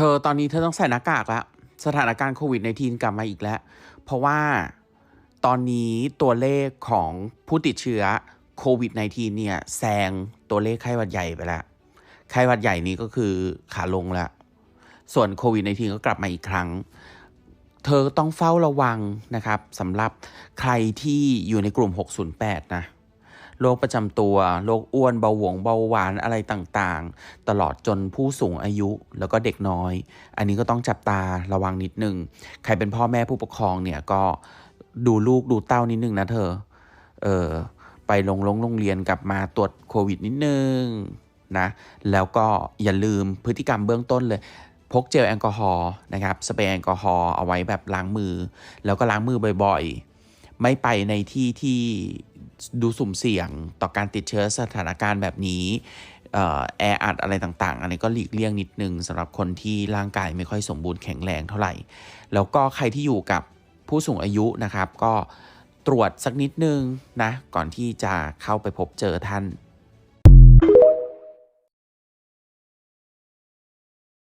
เธอตอนนี้เธอต้องใส่หน้ากากแล้วสถานการณ์โควิดในทีนกลับมาอีกแล้ว เพราะว่าตอนนี้ตัวเลขของผู้ติดเชื้อโควิด -19 เนี่ยแซงตัวเลขไข้หวัดใหญ่ไปแล้ว ไข้หวัดใหญ่นี้ก็คือขาลงแล้วส่วนโควิด -19 ก็กลับมาอีกครั้ง เธอต้องเฝ้าระวังนะครับสำหรับใครที่อยู่ในกลุ่ม 608 นะ โรคประจำตัว โรคอ้วนเบาหวงเบาหวานอะไรต่างๆ ตลอดจนผู้สูงอายุแล้วก็เด็กน้อย อันนี้ก็ต้องจับตาระวังนิดนึง ใครเป็นพ่อแม่ผู้ปกครองเนี่ยก็ดูลูกดูเต้านิดนึงนะเธอ เออไปลงลงโรงเรียนกลับมาตรวจโควิดนิดนึงนะ แล้วก็อย่าลืมพฤติกรรมเบื้องต้นเลยพกเจลแอลกอฮอล์นะครับสเปรย์แอลกอฮอล์เอาไว้แบบล้างมือ แล้วก็ล้างมือบ่อยๆ ไม่ไปในที่ที่ ดูสุ่มเสี่ยงต่อการติดเชื้อสถานการณ์แบบนี้แอร์แออัดอะไรต่างๆ อันนี้ก็หลีกเลี่ยงนิดนึงสำหรับคนที่ร่างกายไม่ค่อยสมบูรณ์แข็งแรงเท่าไหร่ แล้วก็ใครที่อยู่กับผู้สูงอายุนะครับ ก็ตรวจสักนิดนึงนะ ก่อนที่จะเข้าไปพบเจอท่าน